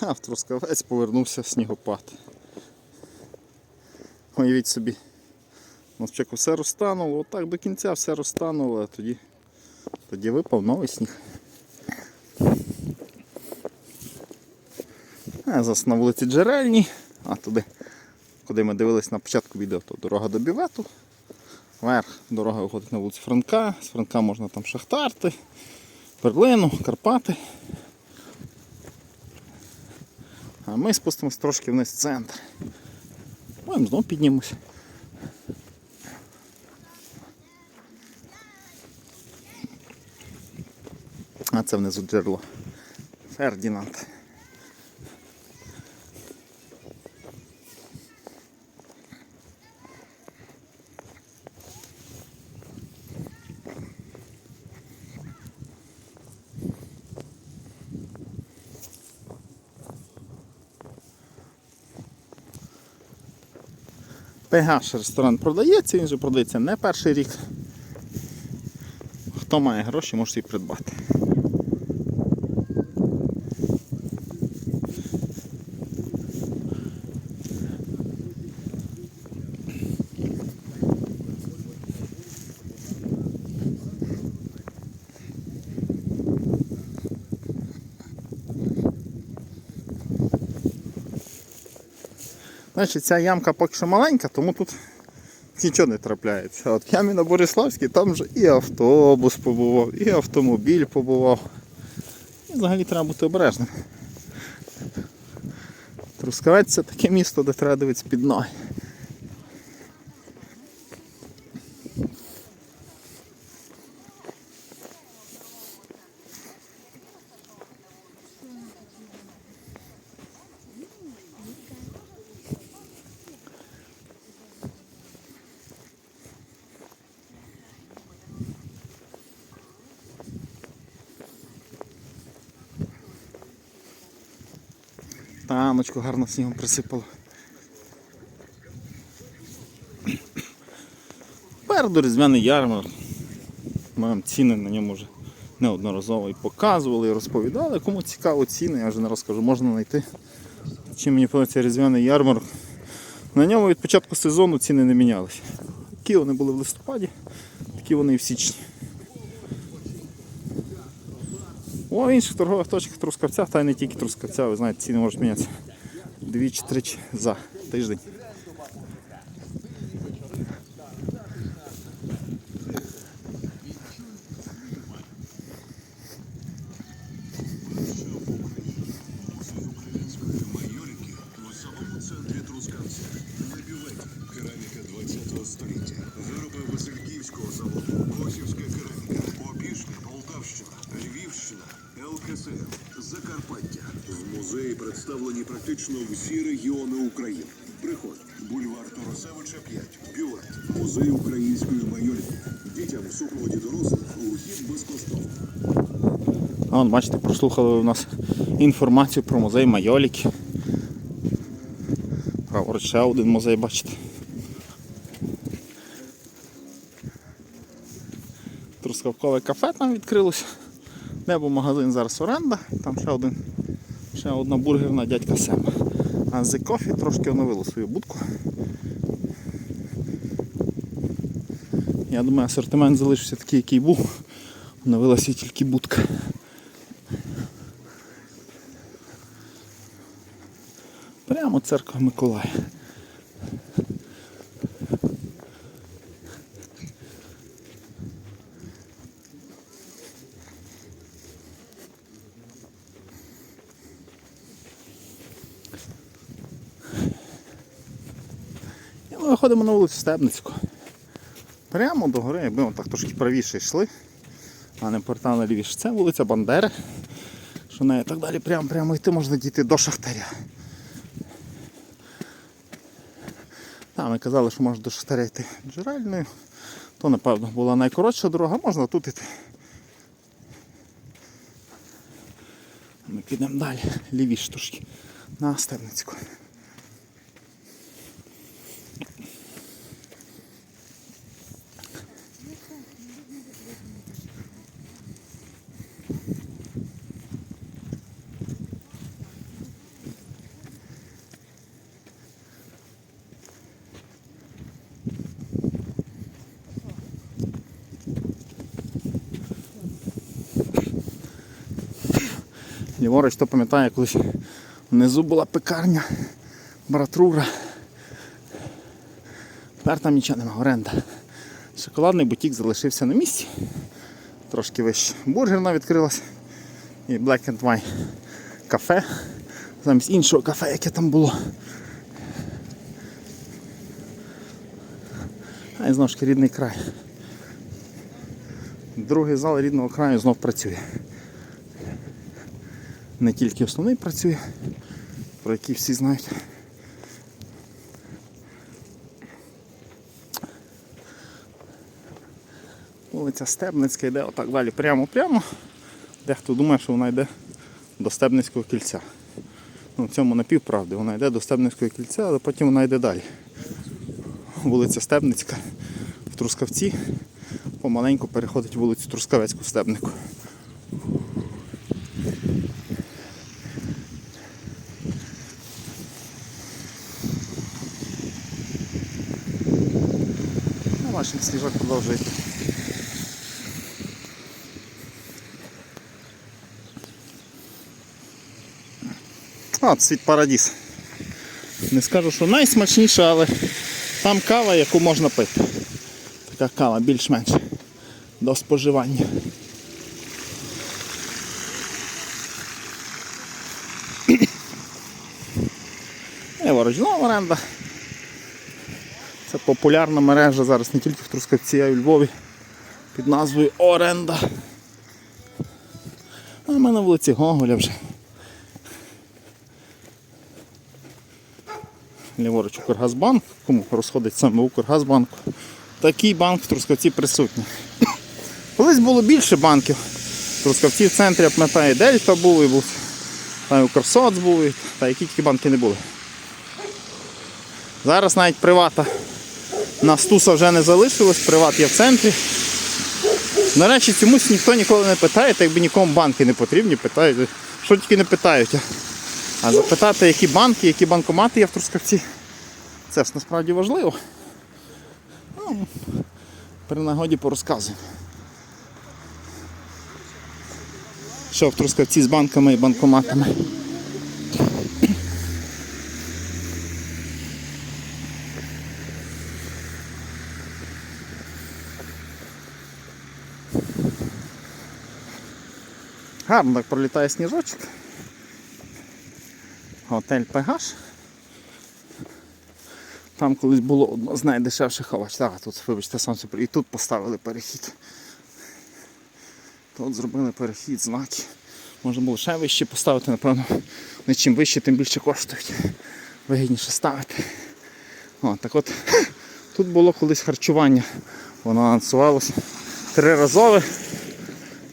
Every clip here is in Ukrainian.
А в Трускавець повернувся снігопад. Уявіть собі. На спочатку все розтануло, отак до кінця все розтануло, а тоді, тоді випав новий сніг. Зараз на вулиці Джерельні, а туди, куди ми дивились на початку відео, то дорога до Бівету. Вверх дорога виходить на вулицю Франка. З Франка можна там шахтарти, перлину, Карпати. А ми спустимось трошки вниз в центр. Потім знову піднімемось. А це внизу джерело. Фердінанд. ПГаш ресторан продається, він же продається не перший рік. Хто має гроші, може її придбати. Значить, ця ямка поки що маленька, тому тут нічого не трапляється. От ямі на Бориславській там вже і автобус побував, і автомобіль побував. І взагалі треба бути обережним. Трускавець це таке місто, де треба дивитися під ноги. Таночку гарно снігом присипало. Переду різдвяний ярмарок. Ми ціни на ньому вже неодноразово і показували, і розповідали. Кому цікаво ціни, я вже не розкажу, можна знайти. Чим мені подобається різдвяний ярмарок. На ньому від початку сезону ціни не мінялися. Які вони були в листопаді, такі вони і в січні. О, в інших торгових точках трускавця, та й не тільки трускавця, ви знаєте, ціни можуть мінятися двічі-тричі за тиждень. Майорики у самому центрі Трускавця. На бюветі. Кераміка 20 століття. Вироби Васильківського заводу. ЛКСМ, Закарпаття. В музеї представлені практично всі регіони України. Приходь. Бульвар Торосевича 5. Бювет. Музей української майорики. Дітям в супроводі дорослих ухід безкоштовно. А бачите, прослухали у нас інформацію про музей Майоліки. Праворуч ще один музей, бачите. Трускавкове кафе там відкрилося. Небо магазин зараз оренда, там ще один, ще одна бургерна дядька Сема. А The Coffee трошки оновило свою будку. Я думаю, асортимент залишився такий, який був. Оновилася тільки будка. Прямо церква Миколая. Виходимо на вулицю Стебницьку. Прямо до гори, якби так трошки правіше йшли, а не портали лівіше. Це вулиця Бандери. Що нею так далі прямо прямо йти можна дійти до Шахтаря. Там ми казали, що можна до Шахтаря йти джерельною. То, напевно, була найкоротша дорога, можна тут йти. Ми підемо далі, лівіше трошки, на Стебницьку. Ліворуч, хто пам'ятає, колись внизу була пекарня, братрура. Тепер там нічого нема, оренда. Шоколадний бутік залишився на місці. Трошки вище. Бургерна відкрилась. І Black and White кафе. Замість іншого кафе, яке там було. А і знову ж рідний край. Другий зал рідного краю знов працює. Не тільки основний працює, про який всі знають. Вулиця Стебницька йде отак далі прямо-прямо. Дехто думає, що вона йде до Стебницького кільця. Ну, в цьому напівправди, вона йде до Стебницького кільця, але потім вона йде далі. Вулиця Стебницька в Трускавці помаленьку переходить вулицю Трускавецьку Стебнику. А ваш сніжок продовжує. От світ парадіс. Не скажу, що найсмачніша, але там кава, яку можна пити. Така кава більш-менш до споживання. І ворожнова оренда. Популярна мережа зараз не тільки в Трускавці, а й у Львові під назвою Оренда. А ми на вулиці Гоголя вже. Ліворуч Укргазбанк, кому розходить саме Укргазбанку. Такий банк в Трускавці присутній. Колись було більше банків. Трускавці в центрі, я пам'ятаю, Дельта був, і був, та й Укрсоц був, та які тільки банки не були. Зараз навіть привата на Стуса вже не залишилось, приват є в центрі. До речі, чомусь ніхто ніколи не питає, так якби нікому банки не потрібні, питають, що тільки не питають. а. А запитати, які банки, які банкомати є в Трускавці, це ж насправді важливо. Ну, при нагоді порозказуємо. Що в Трускавці з банками і банкоматами. Гарно так пролітає сніжочок. Готель Пегаш. Там колись було одно з найдешевших хавач. Так, тут, вибачте, собі. І тут поставили перехід. Тут зробили перехід, знаки. Можна було ще вище поставити, напевно. Не чим вище, тим більше коштують. Вигідніше ставити. О, так от тут було колись харчування. Воно анонсувалося триразове.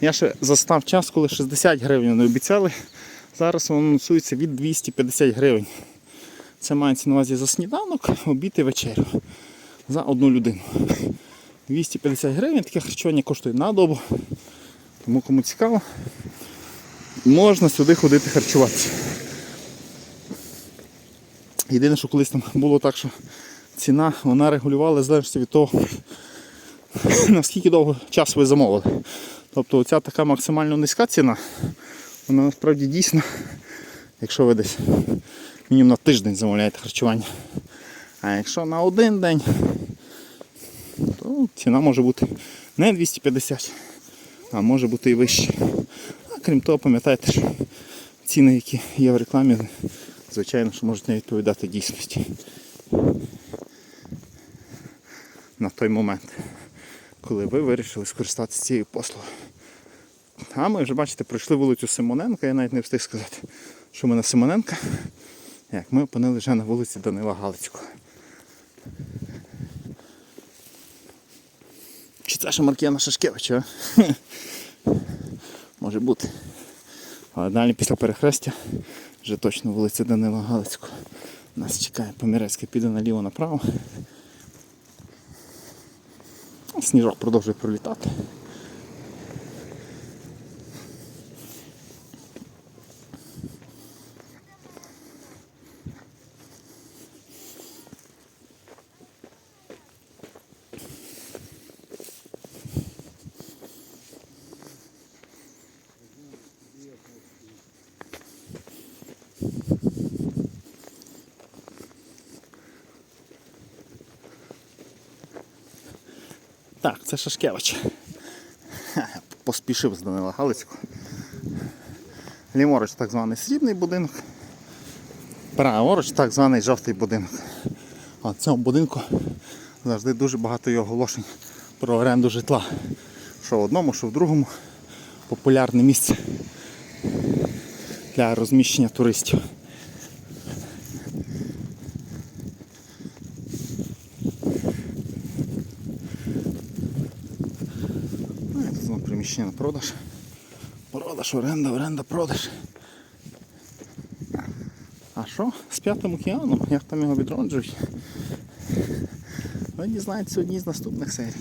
Я ще застав час, коли 60 гривень не обіцяли. Зараз воно анонсується від 250 гривень. Це мається на увазі за сніданок, обід і вечерю. За одну людину. 250 гривень, таке харчування коштує на добу. Тому кому цікаво, можна сюди ходити харчуватися. Єдине, що колись там було так, що ціна вона регулювала залежно від того, наскільки довго часу ви замовили. Тобто оця така максимально низька ціна, вона насправді дійсно, якщо ви десь мінімум на тиждень замовляєте харчування. А якщо на один день, то ціна може бути не 250, а може бути і вища. А крім того, пам'ятайте, що ціни, які є в рекламі, звичайно, що можуть не відповідати дійсності на той момент, коли ви вирішили скористатися цією послугою. А ми вже, бачите, пройшли вулицю Симоненка, я навіть не встиг сказати, що ми на Симоненка. Як ми опинили вже на вулиці Данила Галицького. Чи це ще Маркіяна Шашкевича? Може бути. Але далі після перехрестя вже точно вулиця Данила Галицького. Нас чекає Помірецьке, піде наліво направо. Сніжок продовжує пролітати. Так, це Шашкевич. Поспішив з Данила Галицького. Ліворуч так званий срібний будинок. Праворуч так званий жовтий будинок. А в цьому будинку завжди дуже багато є оголошень про оренду житла. Що в одному, що в другому популярне місце для розміщення туристів. Ну, тут знову приміщення на продаж. Продаж, оренда, оренда, продаж. А що з п'ятим океаном? Як там його відроджують? Ви дізнаєтеся одній з наступних серій.